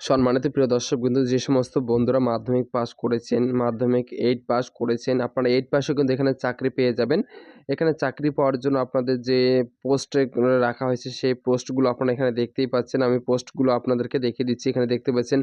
সম্মানিত প্রিয় দর্শক বিন্দু, যে সমস্ত বন্ধুরা মাধ্যমিক পাস করেছেন, মাধ্যমিক এইট পাস করেছেন, আপনারা এইট পাসে কিন্তু এখানে চাকরি পেয়ে যাবেন। এখানে চাকরি পাওয়ার জন্য আপনাদের যে পোস্টে রাখা হয়েছে, সেই পোস্টগুলো আপনারা এখানে দেখতেই পাচ্ছেন। আমি পোস্টগুলো আপনাদেরকে দেখিয়ে দিচ্ছি। এখানে দেখতে পাচ্ছেন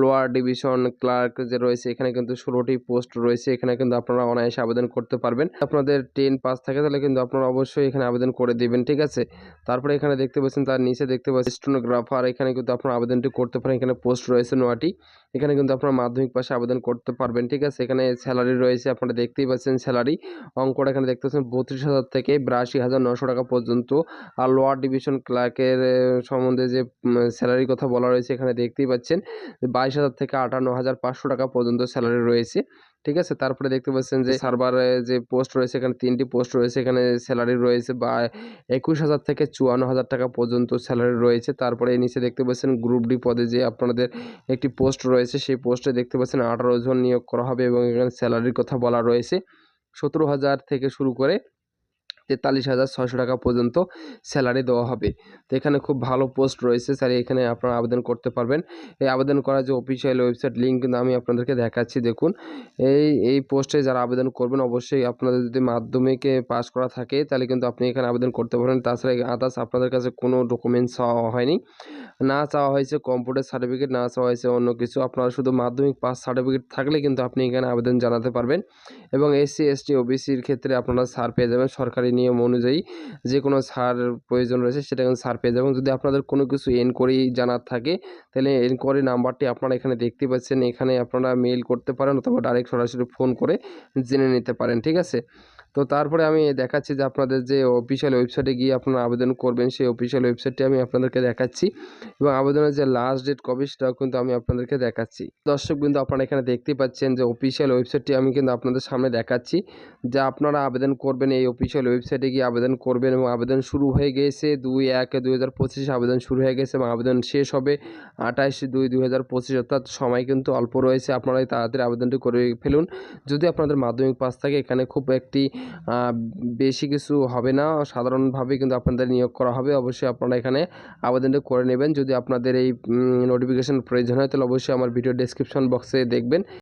লোয়ার ডিভিশন ক্লার্ক যে রয়েছে, এখানে কিন্তু ষোলোটি পোস্ট রয়েছে। এখানে কিন্তু আপনারা অনায়াসে আবেদন করতে পারবেন। আপনাদের টেন পাস থাকে, তাহলে কিন্তু আপনারা অবশ্যই এখানে আবেদন করে দিবেন, ঠিক আছে? তারপরে এখানে দেখতে পাচ্ছেন, তার নিচে দেখতে পাচ্ছেন স্টোনোগ্রাফার। এখানে কিন্তু আপনারা আবেদনটি করতে পারেন। এখানে পোস্ট রয়েছে নয়টি। এখানে কিন্তু আপনারা মাধ্যমিক পাশে আবেদন করতে পারবেন, ঠিক আছে? এখানে স্যালারি রয়েছে, আপনারা দেখতেই পাচ্ছেন স্যালারি অঙ্কটা এখানে দেখতে পাচ্ছেন, বত্রিশ হাজার থেকে বিরাশি হাজার নশো টাকা পর্যন্ত। আর লোয়ার ডিভিশন ক্লার্কের সম্বন্ধে যে স্যালারির কথা বলা রয়েছে, এখানে দেখতেই পাচ্ছেন, বাইশ হাজার থেকে আটান্ন হাজার পাঁচশো টাকা পর্যন্ত স্যালারি রয়েছে। ঠিক আছে? তারপরে দেখতে পাচ্ছেন যে সার্ভারে যে পোস্ট রয়েছে এখানে তিনটি পোস্ট রয়েছে। এখানে স্যালারি রয়েছে বা একুশ হাজার থেকে চুয়ান্ন হাজার টাকা পর্যন্ত স্যালারি রয়েছে। তারপরে নিচে দেখতে পাচ্ছেন গ্রুপ ডি পদে যে আপনাদের একটি পোস্ট রয়েছে সেই পোস্টে দেখতে পাচ্ছেন আঠারো জন নিয়োগ করা হবে এবং এখানে স্যালারির কথা বলা রয়েছে। সতেরো হাজার থেকে শুরু করে তেতাল্লিশ হাজার ছয়শো টাকা পর্যন্ত স্যালারি দেওয়া হবে। তো এখানে খুব ভালো পোস্ট রয়েছে। স্যার এখানে আপনারা আবেদন করতে পারবেন। এই আবেদন করার যে অফিসিয়াল ওয়েবসাইট লিঙ্ক কিন্তু আমি আপনাদেরকে দেখাচ্ছি। দেখুন, এই এই পোস্টে যারা আবেদন করবেন, অবশ্যই আপনাদের যদি মাধ্যমিকে পাস করা থাকে, তাহলে কিন্তু আপনি এখানে আবেদন করতে পারেন তাছাড়া আদার্স আপনাদের কাছে কোনো ডকুমেন্টস চাওয়া হয়নি। না চাওয়া হয়েছে কম্পিউটার সার্টিফিকেট না চাওয়া হয়েছে অন্য কিছু। আপনারা শুধু মাধ্যমিক পাস সার্টিফিকেট থাকলে কিন্তু আপনি এখানে আবেদন জানাতে পারবেন। এবং এসসি এসটি ওবিসির ক্ষেত্রে আপনারা ছাড় পেয়ে যাবেন। সরকারি নিয়ম অনুযায়ী যে কোনো সার প্রয়োজন রয়েছে সেটা কিন্তু সার পেয়ে যাবেন। যদি আপনাদের কোনো কিছু এনকোয়ারি জানার থাকে, তাহলে এনকোয়ারি নাম্বারটি আপনারা এখানে দেখতে পাচ্ছেন। এখানে আপনারা মেল করতে পারেন অথবা ডাইরেক্ট সরাসরি ফোন করে জেনে নিতে পারেন, ঠিক আছে? তো তারপরে আমি দেখাচ্ছি যে আপনাদের যে অফিসিয়াল ওয়েবসাইটে গিয়ে আপনারা আবেদন করবেন, সেই অফিসিয়াল ওয়েবসাইটটি আমি আপনাদেরকে দেখাচ্ছি এবং আবেদনের যে লাস্ট ডেট কবে সেটাও কিন্তু আমি আপনাদেরকে দেখাচ্ছি। দর্শক বিন্দু, আপনারা এখানে দেখতে পাচ্ছেন যে অফিসিয়াল ওয়েবসাইটটি আমি কিন্তু আপনাদের সামনে দেখাচ্ছি। যে আপনারা আবেদন করবেন এই অফিসিয়াল ওয়েবসাইটে গিয়ে আবেদন করবেন এবং আবেদন শুরু হয়ে গেছে দুই এক দুই হাজার পঁচিশে আবেদন শুরু হয়ে গেছে এবং আবেদন শেষ হবে আঠাশ দুই দুই হাজার পঁচিশ, অর্থাৎ সময় কিন্তু অল্প রয়েছে। আপনারা তাড়াতাড়ি আবেদনটি করে ফেলুন। যদি আপনাদের মাধ্যমিক পাস থাকে, এখানে খুব একটি বেশি কিছু হবে না। সাধারণভাবে কিন্তু আপনাদের নিয়োগ করা হবে। অবশ্যই আপনারা এখানে আবেদনটি করে নেবেন। যদি আপনাদের এই নোটিফিকেশান প্রয়োজন হয়, তাহলে অবশ্যই আমার ভিডিও ডেসক্রিপশন বক্সে দেখবেন।